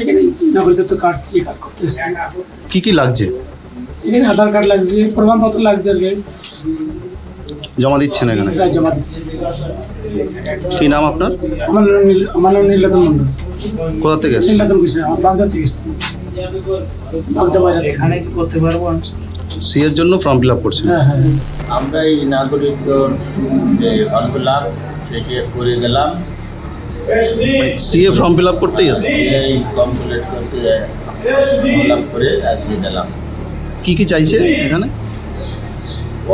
এখানে নাগরিকত্ব card C card করতে এসেছি কি কি লাগছে? এখানে আধার কার্ড লাগছে প্রমাণপত্র লাগছে আর জমা দিচ্ছেন এখানে? এটা জমা দিচ্ছি। কি নাম আপনার? আমার নাম নীল- আমার নাম নীলাতন মন্ডল কোথা থেকে এসেছেন? নীলাতন কৃষ্ণ আমার বাগদা থেকে এসেছি। বাগদা বাজার এখানে কি করতে পারব সি এর জন্য ফর্ম ফিল আপ করছেন? হ্যাঁ হ্যাঁ। আমরা এই নাগরিক যে ফর্মুলা সেটি করে গেলাম। C A form fill up করতেই কমপ্লিট করতে ফিল আপ করে আজকে গেলাম কি কি চাইছে এখানে?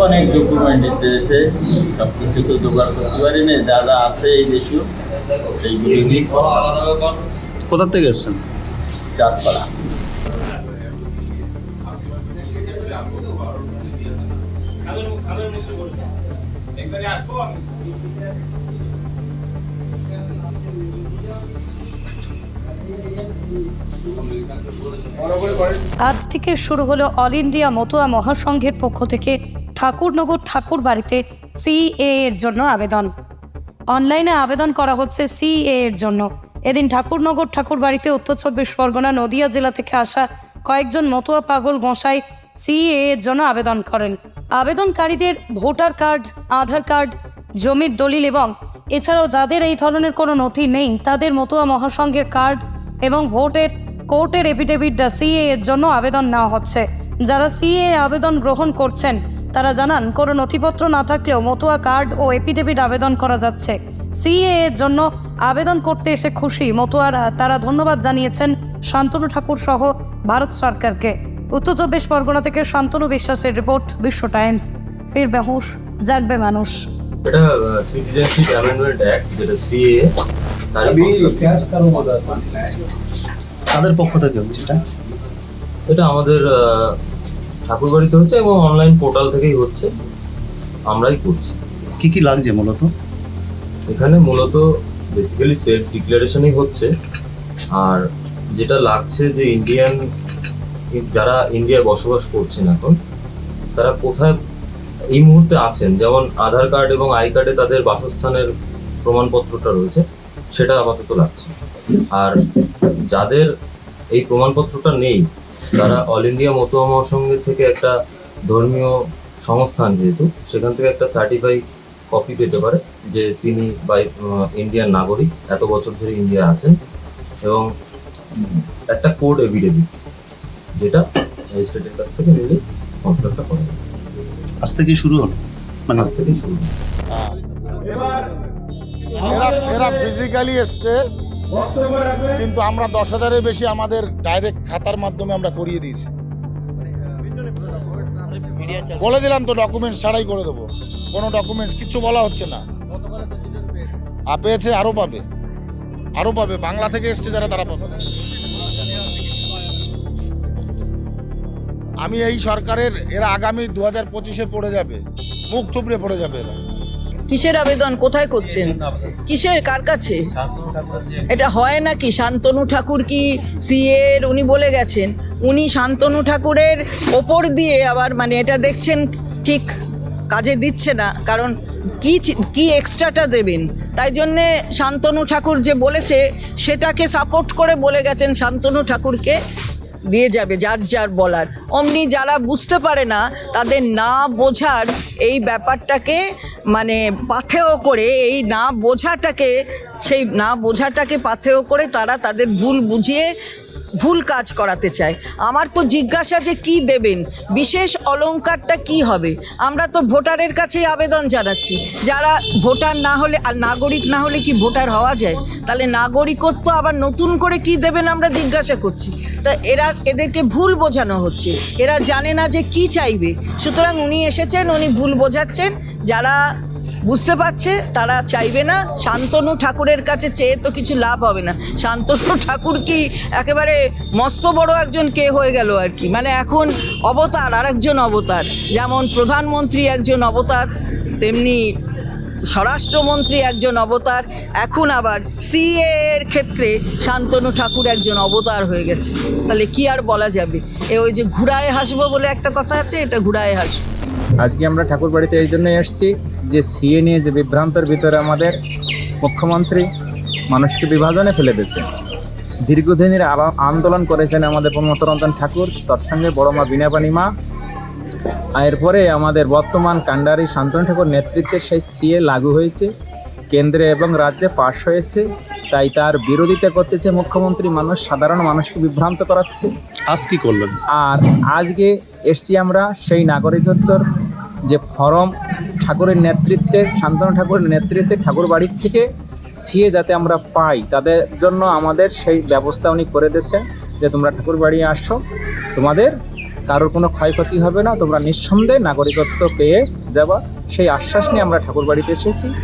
অনেক ডকুমেন্ট দিতে এসে সব কিছু তো জোগাড় করতে পারি না যা যা আছে এই দেশীয় সেইগুলো দিয়ে কোথা থেকে এসেছেন? চাঁদপাড়া। আজ থেকে শুরু হলো অল ইন্ডিয়া মতুয়া মহাসংঘের পক্ষ থেকে ঠাকুরনগর ঠাকুর বাড়িতে সিএ এর জন্য আবেদন। অনলাইনে আবেদন করা হচ্ছে সিএ এর জন্য। এদিন ঠাকুরনগর ঠাকুর বাড়িতে উত্তর চব্বিশ পরগনা নদিয়া জেলা থেকে আসা কয়েকজন মতুয়া পাগল গোসাই সিএ এর জন্য আবেদন করেন। আবেদনকারীদের ভোটার কার্ড, আধার কার্ড, জমির দলিল এবং এছাড়াও যাদের এই ধরনের কোনো নথি নেই, তাদের মতুয়া মহাসংঘের কার্ড এবং ভোটের, কোর্টের এফিডেভিট সিএ এর জন্য আবেদন নেওয়া হচ্ছে। যারা সিএ আবেদন গ্রহণ করছেন, তারা জানান, কোনো নথিপত্র না থাকলেও মতুয়া কার্ড ও এফিডেভিট আবেদন করা যাচ্ছে। সিএ এর জন্য আবেদন করতে এসে খুশি মতুয়ারা, তারা ধন্যবাদ জানিয়েছেন শান্তনু ঠাকুর সহ ভারত সরকারকে। উত্তর চব্বিশ পরগনা থেকে শান্তনু বিশ্বাসের রিপোর্ট, বিশ্ব টাইমস। ফিরবে হুঁশ জাগবে মানুষ। এটা সিটিজেনশিপ অ্যামেন্ডমেন্ট অ্যাক্ট যেটা সিএ তার তাদের পক্ষ থেকে। হচ্ছে এটা? এটা আমাদের ঠাকুর বাড়িতে হচ্ছে এবং অনলাইন পোর্টাল থেকেই হচ্ছে। আমরাই করছি। কি কি লাগছে মূলত? এখানে মূলত বেসিক্যালি সেলফ ডিক্লারেশনই হচ্ছে। আর যেটা লাগছে যে ইন্ডিয়ান যারা ইন্ডিয়ায় বসবাস করছেন এখন তারা কোথায় এই মুহূর্তে আছেন, যেমন আধার কার্ড এবং আই কার্ডে তাদের বাসস্থানের প্রমাণপত্রটা রয়েছে, সেটা আপাতত লাগছে আর যাদের এই প্রমাণপত্রটা নেই, তারা অল ইন্ডিয়া মতুয়া মহাসংঘের থেকে একটা ধর্মীয় সংস্থান যেহেতু, সেখান থেকে একটা সার্টিফাই কপি পেতে পারে, যে তিনি বাই ইন্ডিয়ান নাগরিক, এত বছর ধরে ইন্ডিয়া আছেন এবং একটা কোড এভিডেভিট যেটা ম্যাজিস্ট্রেটের কাছ থেকে নিলে কমপ্লেনটা করা। আজ থেকেই শুরু হলো। মানে আজ থেকেই শুরু। এরা এরা ফিজিক্যালি এসছে কিন্তু আমরা দশ হাজারের বেশি আমাদের ডাইরেক্ট খাতার মাধ্যমে আমরা করিয়ে দিয়েছি। বলে দিলাম তো ডকুমেন্টস ছাড়াই করে দেবো। কোনো ডকুমেন্টস কিছু বলা হচ্ছে না। আর পেয়েছে আরও পাবে। আরও পাবে। বাংলা থেকে এসছে যারা তারা পাবে। আমি এই সরকারের, এরা আগামী দু হাজার পঁচিশে পড়ে যাবে। মুখ থুবড়ে পড়ে যাবে এরা। কিসের আবেদন? কোথায় করছেন? কিসের? কার কাছে? এটা হয় নাকি? শান্তনু ঠাকুর কি সিএর উনি বলে গেছেন। উনি শান্তনু ঠাকুরের ওপর দিয়ে আবার মানে এটা দেখছেন ঠিক কাজে দিচ্ছে না। কারণ কি কি এক্সট্রাটা দেবেন? তাই জন্যে শান্তনু ঠাকুর যে বলেছে, সেটাকে সাপোর্ট করে বলে গেছেন শান্তনু ঠাকুরকে। দিয়ে যাবে যার যার বলার। অমনি যারা বুঝতে পারে না, তাদের না বোঝার এই ব্যাপারটাকে মানে পাথেও করে, এই না বোঝাটাকে, সেই না বোঝাটাকে পাথেও করে তারা তাদের ভুল বুঝিয়ে ভুল কাজ করাতে চায়। আমার তো জিজ্ঞাসা যে কি দেবেন? বিশেষ অলঙ্কারটা কি হবে? আমরা তো ভোটারের কাছেই আবেদন জানাচ্ছি। যারা ভোটার না হলে, আর নাগরিক না হলে কি ভোটার হওয়া যায়? তাহলে নাগরিকত্ব আবার নতুন করে কি দেবেন আমরা জিজ্ঞাসা করছি। তা এরা, এদেরকে ভুল বোঝানো হচ্ছে। এরা জানে না যে কি চাইবে। সুতরাং উনি এসেছেন, উনি ভুল বোঝাচ্ছেন। যারা বুঝতে পারছে? তারা চাইবে না। শান্তনু ঠাকুরের কাছে চেয়ে তো কিছু লাভ হবে না। শান্তনু ঠাকুর কি একেবারে মস্ত বড় একজন কে হয়ে গেল আর কি? মানে এখন অবতার আর একজন অবতার। যেমন প্রধানমন্ত্রী একজন অবতার, তেমনি স্বরাষ্ট্রমন্ত্রী একজন অবতার। এখন আবার সিএ এর ক্ষেত্রে শান্তনু ঠাকুর একজন অবতার হয়ে গেছে। তাহলে কি আর বলা যাবে? এ ওই যে ঘুরায় হাসবো বলে একটা কথা আছে, এটা ঘুরায় হাসবো। আজকে আমরা ঠাকুর বাড়িতে এই জন্য এসেছি। যে সিএ নিয়ে যে বিভ্রান্তের ভিতরে আমাদের মুখ্যমন্ত্রী মানুষকে বিভাজনে ফেলে দিয়েছে। দীর্ঘদিনের আন্দোলন করেছেন আমাদের প্রমোদরঞ্জন ঠাকুর তার সঙ্গে বড় মা বিনাপানি মা। এরপরে আমাদের বর্তমান কান্ডারি শান্তনু ঠাকুর নেতৃত্বে সেই সিএ লাগু হয়েছে কেন্দ্রে এবং রাজ্যে পাশ হয়েছে। তাই তার বিরোধিতা করতেছে মুখ্যমন্ত্রী মানুষ সাধারণ মানুষকে বিভ্রান্ত করাচ্ছে। আজ কি করলেন? আর আজকে এসছি আমরা সেই নাগরিকত্বর যে ফরম ঠাকুরের নেতৃত্বে, শান্তনু ঠাকুরের নেতৃত্বে ঠাকুর বাড়ির থেকে সিয়ে যাতে আমরা পাই, তাদের জন্য আমাদের সেই ব্যবস্থা উনি করে দিয়েছেন যে তোমরা ঠাকুর বাড়ি আসো। তোমাদের কারোর কোনো ক্ষয়ক্ষতি হবে না, তোমরা নিঃসন্দেহে নাগরিকত্ব পেয়ে যাবা। সেই আশ্বাস নিয়ে আমরা ঠাকুর বাড়িতে এসেছি।